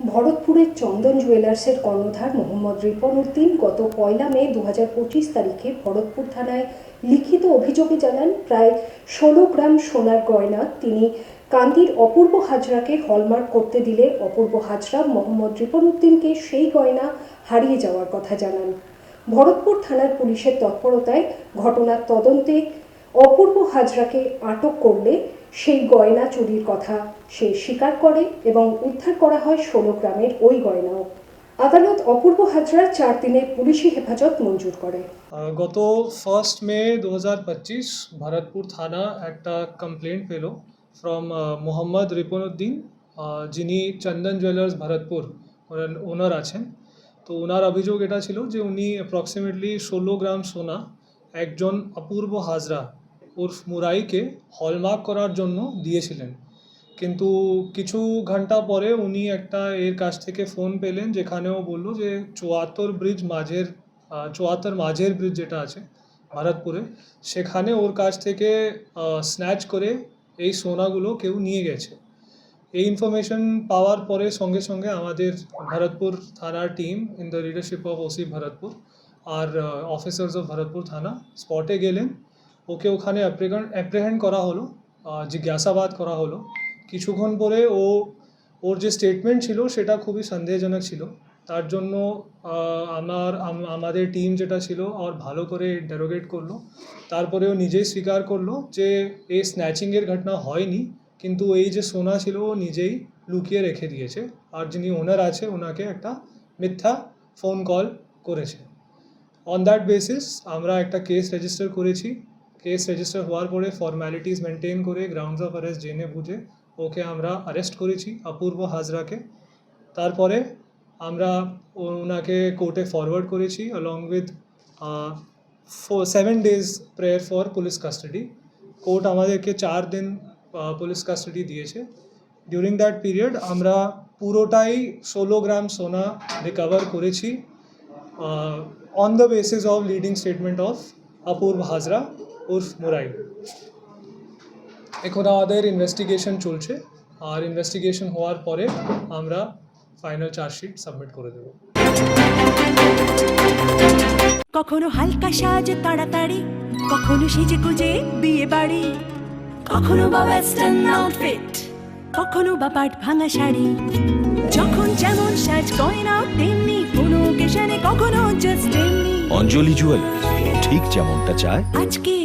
ভরতপুরের চন্দন জুয়েলার্সের কর্ণধার মোহাম্মদ রিপন উদ্দিন গত পয়লা মে দু হাজার পঁচিশ তারিখে ভরতপুর থানায় লিখিত অভিযোগে জানান, প্রায় ষোলো গ্রাম সোনার গয়না তিনি কান্দির অপূর্ব হাজরাকে হলমার্ক করতে দিলে অপূর্ব হাজরা মোহাম্মদ রিপন উদ্দিনকে সেই গয়না হারিয়ে যাওয়ার কথা জানান। ভরতপুর থানার পুলিশের তৎপরতায় ঘটনার তদন্তে অপূর্ব হাজরাকে আটক করলে সেই গয়না চুরির কথা সে স্বীকার করে এবং উদ্ধার করা হয় ষোলো গ্রামের ওই গয়নাও। আদালত অপূর্ব হাজরা চার দিনের পুলিশি হেফাজত মঞ্জুর করে। গত ফার্স্ট মে দু ভরতপুর থানা একটা কমপ্লেন্ট পেল ফ্রম মোহাম্মদ রিপনুদ্দিন আহ, যিনি চন্দন জুয়েলার্স ভরতপুর ওনার আছেন। তো ওনার অভিযোগ এটা ছিল যে উনি অ্যাপ্রক্সিমেটলি ষোলো গ্রাম সোনা একজন অপূর্ব হাজরা উর্ফ মুরাইকে হলমার্ক করার জন্য দিয়েছিলেন। কিন্তু কিছু ঘণ্টা পরে উনি একটা এর কাছ থেকে ফোন পেলেন, যেখানেও বলল যে চুয়াত্তর ব্রিজ মাঝের চুয়াত্তর মাঝের ব্রিজ যেটা আছে, ভারতপুরে, সেখানে ওর কাছ থেকে স্ন্যাচ করে এই সোনাগুলো কেউ নিয়ে গেছে। এই ইনফরমেশন পাওয়ার পরে সঙ্গে সঙ্গে আমাদের ভরতপুর থানার team in the leadership of OC Bharatpur R officers of Bharatpur থানা স্পটে গেলেন। ওকে ওখানে অ্যাপ্রিহেন্ড করা হলো জিজ্ঞাসাবাদ করা হলো। কিছুক্ষণ পরে ও, ওর যে স্টেটমেন্ট ছিল সেটা খুবই সন্দেহজনক ছিল। তার জন্য আমার আমাদের টিম যেটা ছিল আর ভালো করে ইন্টারোগেট করল। তারপরে ও নিজেই স্বীকার করল যে এই স্ন্যাচিংয়ের ঘটনা হয়নি, কিন্তু এই যে সোনা ছিল ও নিজেই লুকিয়ে রেখে দিয়েছে। আর যিনি ওনার আছে, ওনাকে একটা মিথ্যা ফোন কল করেছে। অন দ্যাট বেসিস আমরা একটা কেস রেজিস্টার করেছি। কেস রেজিস্টার হওয়ার পরে ফর্ম্যালিটিস মেনটেন করে গ্রাউন্ডস অফ অ্যারেস্ট জেনে বুঝে, ওকে আমরা অ্যারেস্ট করেছি অপূর্ব হাজরাকে। তারপরে আমরা ওনাকে কোর্টে ফরওয়ার্ড করেছি along with four seven days prayer for police custody court আমাদেরকে চার দিন পুলিশ কাস্টাডি দিয়েছে। ডিউরিং দ্যাট পিরিয়ড আমরা পুরোটাই ষোলো গ্রাম সোনা রিকভার করেছি on the basis of leading statement of Apurba Hazra. উর্ফ Murai. এখন আমাদের ইনভেস্টিগেশন চলছে। আর ইনভেস্টিগেশন হওয়ার পরে আমরা ফাইনাল চার্জশিট সাবমিট করে দেবো। কখনো হালকা সাজ তাড়াতাড়ি কখনো সেজে গুজে বিয়ে বাড়ি কখনো বা ওয়েস্টার্ন আউটফিট কখনো বা পাট ভাঙা শাড়ি। যখন যেমন সাজ গয়না তেমনি কোনো ওকেশনে কখনো জাস্ট তেমনি। অঞ্জলি জুয়েলার্স ঠিক যেমনটা চায়। আজকের